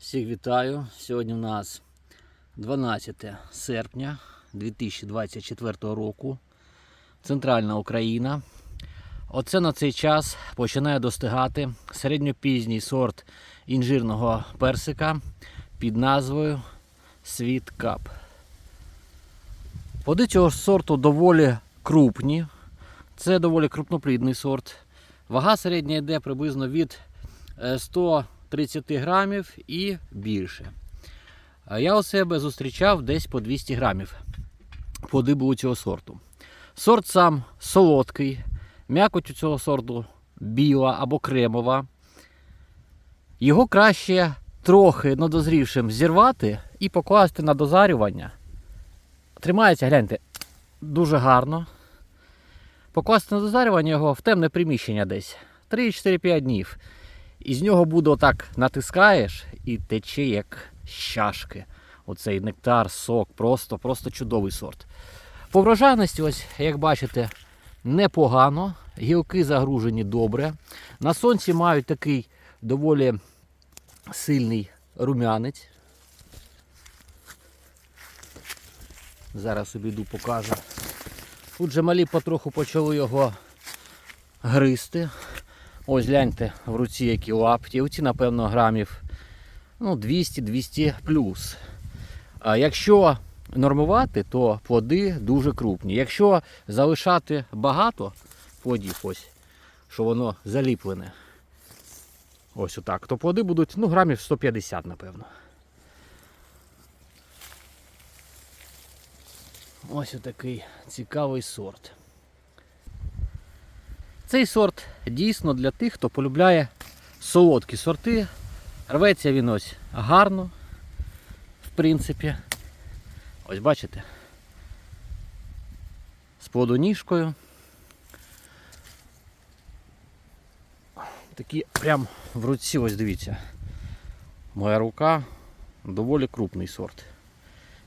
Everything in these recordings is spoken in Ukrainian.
Всіх вітаю! Сьогодні у нас 12 серпня 2024 року. Центральна Україна. Оце на цей час починає достигати середньопізній сорт інжирного персика під назвою Світ Кап. Плоди цього сорту доволі крупні. Це доволі крупноплідний сорт. Вага середня йде приблизно від е, 100. 30 грамів і більше. Е, я у себе зустрічав десь по 200 грамів води було цього сорту. Сорт сам солодкий, м'якоть у цього сорту біла або кремова. Його краще трохи надозрівшим зірвати і покласти на дозарювання. Тримається, гляньте, дуже гарно. Покласти на дозарювання його в темне приміщення десь 3-4-5 днів. І з нього буде отак натискаєш і тече як з. Оцей нектар, сок, просто, просто чудовий сорт. По врожайності, ось, як бачите, непогано. Гілки загружені добре. На сонці мають такий доволі сильний рум'янець. Зараз обійду покажу. Тут же малі потроху почали його гризти. Ось гляньте в руці які лапті. Оці, напевно, грамів ну, 200-200 плюс. А якщо нормувати, то плоди дуже крупні. Якщо залишати багато плодів, ось, що воно заліплене, ось отак, то плоди будуть ну, грамів 150, напевно. Ось отакий цікавий сорт. Цей сорт дійсно для тих, хто полюбляє солодкі сорти. Рветься він ось гарно, в принципі. Ось бачите. З плодоніжкою. Такі прям в руці, ось дивіться. Моя рука доволі крупний сорт.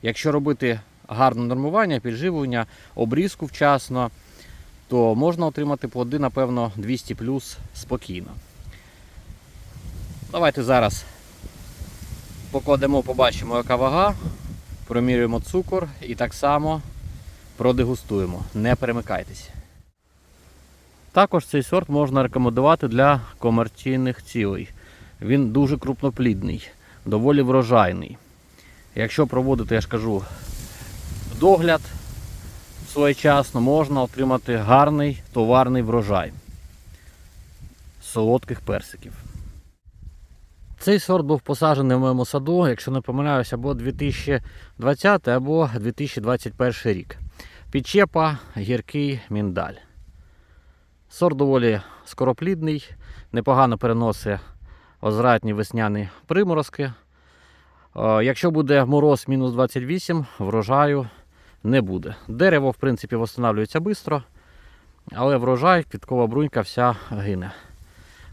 Якщо робити гарне нормування, підживлення, обрізку вчасно, то можна отримати плоди, напевно, 200 плюс спокійно. Давайте зараз покладемо, побачимо, яка вага, промірюємо цукор і так само продегустуємо. Не перемикайтесь. Також цей сорт можна рекомендувати для комерційних цілей. Він дуже крупноплідний, доволі врожайний. Якщо проводити, я ж кажу, догляд своєчасно, можна отримати гарний товарний врожай солодких персиків. Цей сорт був посаджений в моєму саду, якщо не помиляюся, або 2020 або 2021 рік. Підчепа, гіркий міндаль. Сорт доволі скороплідний, непогано переносить озратні весняні приморозки. Е, Якщо буде мороз мінус 28, врожаю не буде. Дерево, в принципі, встановлюється швидко, але врожай, підкова брунька вся гине.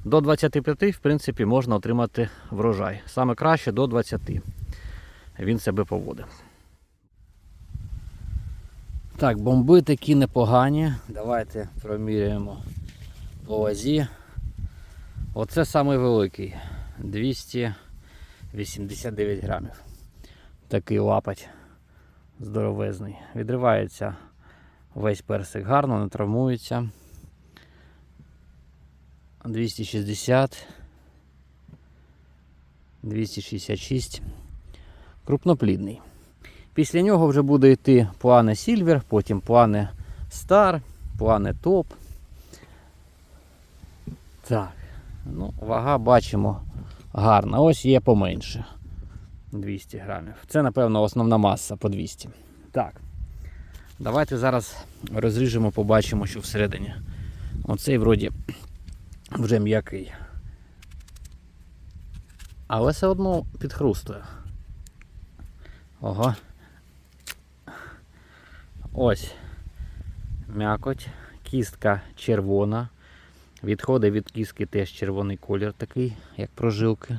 До 25, в принципі, можна отримати врожай. Саме краще до 20. Він себе поводить. Так, бомби такі непогані. Давайте проміряємо по вазі. Оце самий великий. 289 грамів. Такий лапать здоровезний. Відривається весь персик гарно, не травмується. 260. 266. Крупноплідний. Після нього вже буде йти плане Сільвер, потім плане Стар, плане Топ. Так, ну, вага бачимо гарна. Ось є поменше. 200 грамів. Це, напевно, основна маса по 200. Так. Давайте зараз розріжемо, побачимо, що всередині. Оцей вроді вже м'який. Але все одно підхрустує. Ого. Ось. М'якоть. Кістка червона. Відходить від кістки теж червоний колір такий, як прожилки.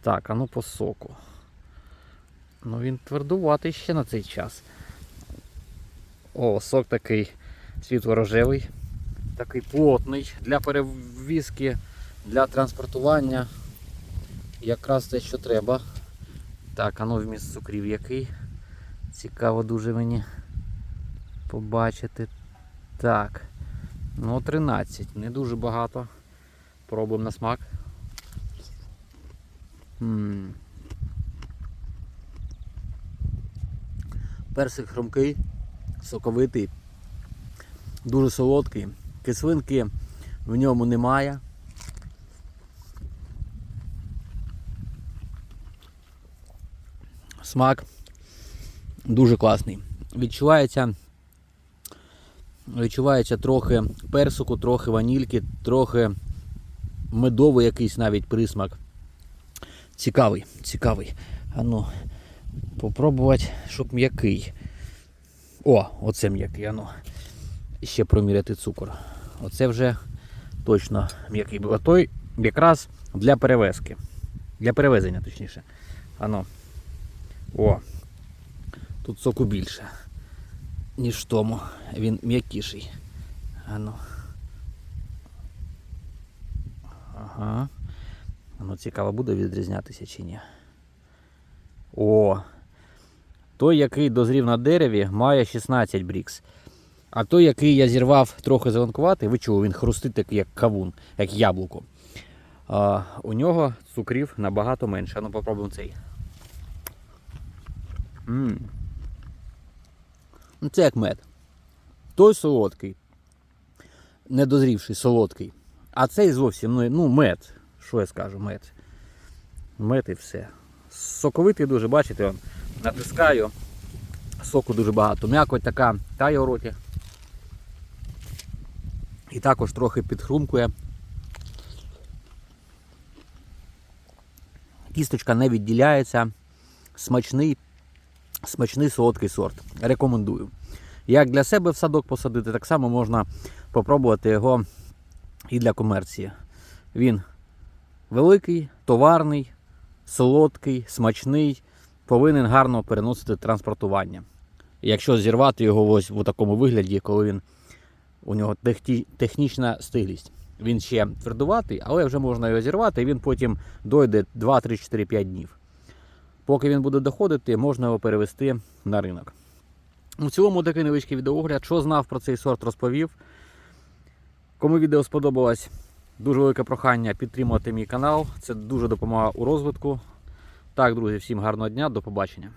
Так, а ну по соку. Ну він твердуватий ще на цей час. О, сок такий світло-рожевий, такий плотний для перевізки, для транспортування. якраз те, що треба. Так, а ну вміст цукрів який. Цікаво дуже мені побачити. Так. Ну, 13. Не дуже багато. Пробуємо на смак. м Персик хрумкий, соковитий, дуже солодкий. Кислинки в ньому немає. Смак дуже класний. Відчувається, відчувається трохи персику, трохи ванільки, трохи медовий якийсь навіть присмак. Цікавий, цікавий. А ну, попробувати, щоб м'який. О, оце м'який, ану. Ще проміряти цукор. Оце вже точно м'який був. А той якраз для перевезки. Для перевезення, точніше. Ану. О. Тут соку більше, ніж тому. Він м'якіший. Ану. Ага. Ну, цікаво, буде відрізнятися чи ні. О! Той, який дозрів на дереві, має 16 брікс. А той, який я зірвав трохи зеленкуватий, ви чули, він хрустить такий, як кавун, як яблуко. А, у нього цукрів набагато менше. Ну попробуємо цей. м Ну, це як мед. Той солодкий, недозрівший солодкий. А цей зовсім ну, ну мед. Що я скажу, мед. Мед і все. Соковитий дуже, бачите, натискаю. Соку дуже багато. М'якоть така тає у роті. І також трохи підхрумкує. Кісточка не відділяється. Смачний, смачний солодкий сорт. Рекомендую. Як для себе в садок посадити, так само можна попробувати його і для комерції. Він великий, товарний, солодкий, смачний, повинен гарно переносити транспортування. Якщо зірвати його ось в такому вигляді, коли він у нього техні- технічна стиглість. Він ще твердуватий, але вже можна його зірвати, і він потім дойде 2, 3, 4, 5 днів. Поки він буде доходити, можна його перевести на ринок. У цілому такий невеличкий відеоогляд. Що знав про цей сорт, розповів. Кому відео сподобалось, дуже велике прохання підтримувати мій канал. Це дуже допомагає у розвитку. Так, друзі, всім гарного дня, до побачення.